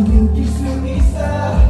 Hindi sumisa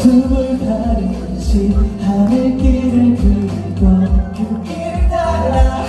숨을 가리듯이 하늘길을 그리고 그 길을 따라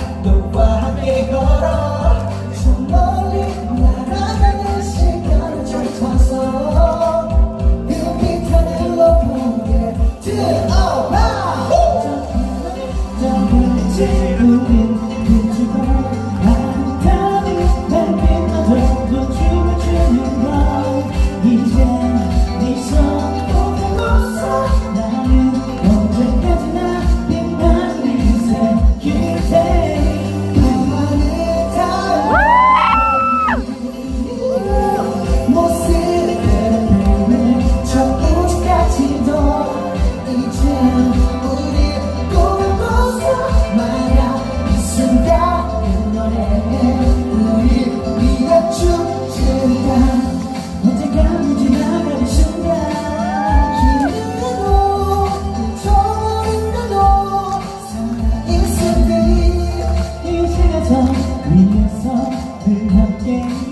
위해서 늘 함께